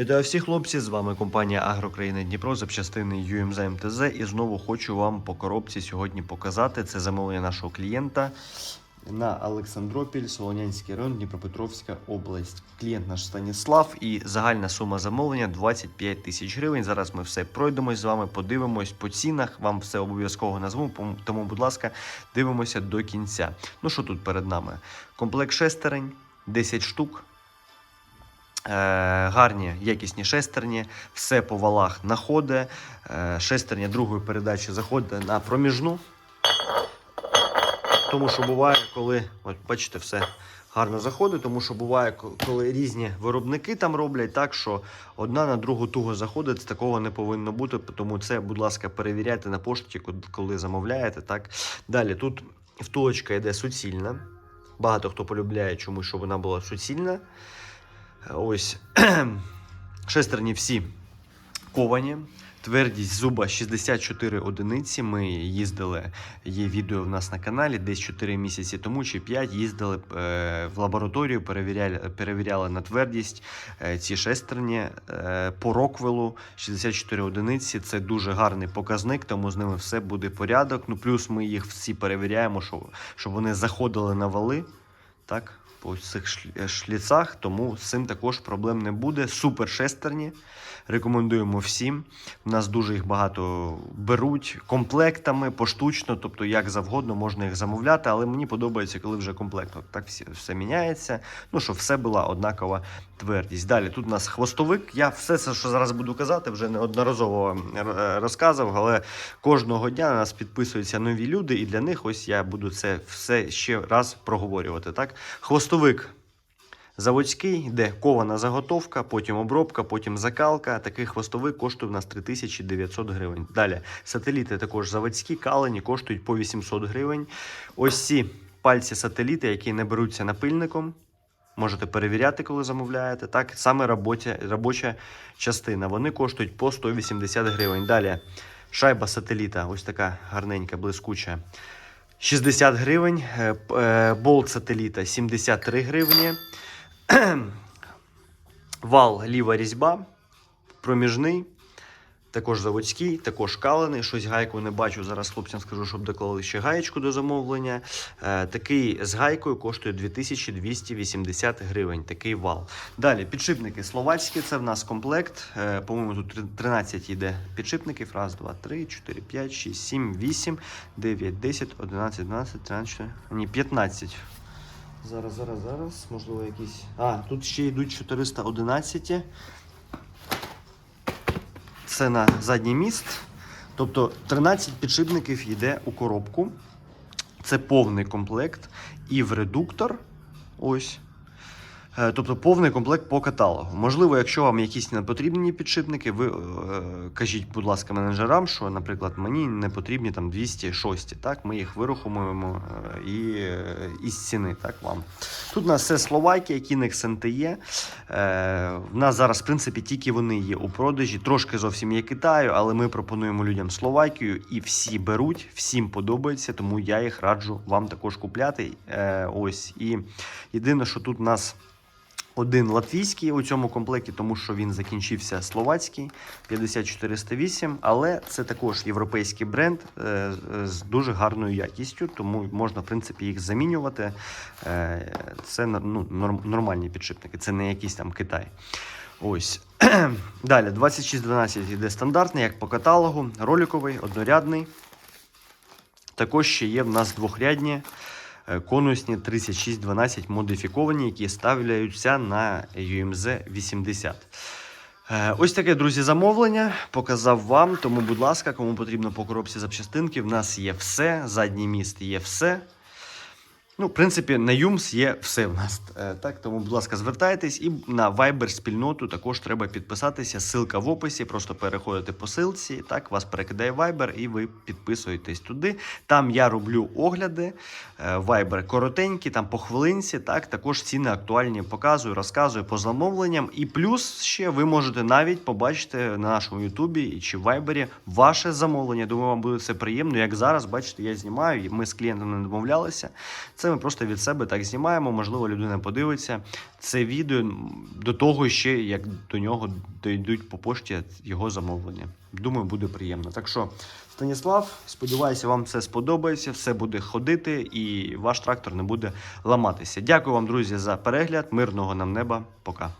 Вітаю всіх хлопці! З вами компанія Агрокраїна Дніпро, запчастини UMZ МТЗ. І знову хочу вам по коробці сьогодні показати це замовлення нашого клієнта на Олександропіль, Солонянський район, Дніпропетровська область. Клієнт наш Станіслав і загальна сума замовлення 25 тисяч гривень. Зараз ми все пройдемось з вами, подивимось по цінах. Вам все обов'язково назву, тому, будь ласка, дивимося до кінця. Ну що тут перед нами? Комплект шестерень, 10 штук. Е, гарні, якісні шестерні, все по валах находить. Е, шестерня другої передачі заходить на проміжну. Тому що буває, коли, от бачите, все гарно заходить, тому що буває, коли різні виробники там роблять так, що одна на другу туго заходить, такого не повинно бути. Тому це, будь ласка, перевіряйте на пошті, ко- коли замовляєте. Так. Далі тут втулочка йде суцільна. Багато хто полюбляє чомусь, щоб вона була суцільна. Ось шестерні всі ковані. Твердість зуба 64 одиниці. Ми їздили, є відео в нас на каналі, десь 4 місяці тому чи 5 їздили е, в лабораторію, перевіряли, перевіряли на твердість е, ці шестерні е, по Роквелу 64 одиниці. Це дуже гарний показник, тому з ними все буде порядок. Ну плюс ми їх всі перевіряємо, щоб, вони заходили на вали. Так, по цих шлі- шліцах, тому з цим також проблем не буде. Супер шестерні. Рекомендуємо всім. У нас дуже їх багато беруть комплектами, поштучно, тобто як завгодно можна їх замовляти, але мені подобається, коли вже комплект. Так всі, все міняється. Ну, щоб все була однакова твердість. Далі тут у нас хвостовик. Я все це, що зараз буду казати, вже неодноразово е, розказував, але кожного дня на нас підписуються нові люди, і для них ось я буду це все ще раз проговорювати. Так, хвостовик. Заводський, йде кована заготовка, потім обробка, потім закалка. Такий хвостовик коштує у нас 3900 гривень. Далі сателіти також заводські, калені коштують по 800 гривень. Ось ці пальці сателіти, які не беруться напильником. Можете перевіряти, коли замовляєте. Так, саме робоча, робоча частина. Вони коштують по 180 гривень. Далі шайба сателіта, ось така гарненька, блискуча. 60 гривень. Е, е, Болт сателіта 73 гривні. Вал ліва різьба, проміжний, також заводський, також калений. Щось гайку не бачу. Зараз хлопцям скажу, щоб доклали ще гаєчку до замовлення. Е, такий з гайкою коштує 2280 гривень. Такий вал. Далі підшипники словацькі. Це в нас комплект. Е, по-моєму, тут 13 йде підшипників. Раз, два, три, 4, 5, 6, 7, 8, 9, 10, 11, 12, 13, 14, ні, 15. Зараз, зараз, зараз. Можливо, якісь. А, тут ще йдуть 411. Це на задній міст. Тобто 13 підшипників йде у коробку. Це повний комплект. І в редуктор. Ось. Е, Тобто повний комплект по каталогу. Можливо, якщо вам якісь не потрібні підшипники, ви е, кажіть, будь ласка, менеджерам, що, наприклад, мені не потрібні там 206, так, ми їх вирахуємо е, і е, із ціни, так, вам. Тут у нас все Словакія, Kinex NTE. Е, в нас зараз, в принципі, тільки вони є у продажі. Трошки зовсім є Китаю, але ми пропонуємо людям Словакію і всі беруть, всім подобається, тому я їх раджу вам також купляти. Е, ось. І єдине, що тут у нас один латвійський у цьому комплекті, тому що він закінчився словацький 5408, але це також європейський бренд е, з дуже гарною якістю, тому можна в принципі їх замінювати. Е, Це ну, нормальні підшипники, це не якийсь там Китай. Ось. Далі 2612 йде стандартний, як по каталогу, роликовий, однорядний. Також ще є в нас двохрядні конусні 3612 модифіковані, які ставляються на UMZ 80. Е, Ось таке, друзі, замовлення. Показав вам. Тому, будь ласка, кому потрібно по коробці запчастинки, в нас є все. Задній міст є все. Ну, в принципі, на Юмс є все в нас. Е, Так, тому, будь ласка, звертайтесь і на Viber спільноту також треба підписатися. Ссылка в описі. Просто переходите по ссылці, так вас перекидає Viber, і ви підписуєтесь туди. Там я роблю огляди. е, Viber коротенькі, там по хвилинці. Так, також ціни актуальні показую, розказую по замовленням. І плюс ще ви можете навіть побачити на нашому Ютубі чи Вайбері ваше замовлення. Думаю, вам буде це приємно. Як зараз, бачите, я знімаю, ми з клієнтом не домовлялися. Це ми просто від себе так знімаємо. Можливо, людина подивиться це відео до того ще, як до нього дійдуть по пошті його замовлення. Думаю, буде приємно. Так що, Станіслав, сподіваюся, вам це сподобається, все буде ходити і ваш трактор не буде ламатися. Дякую вам, друзі, за перегляд. Мирного нам неба. Пока.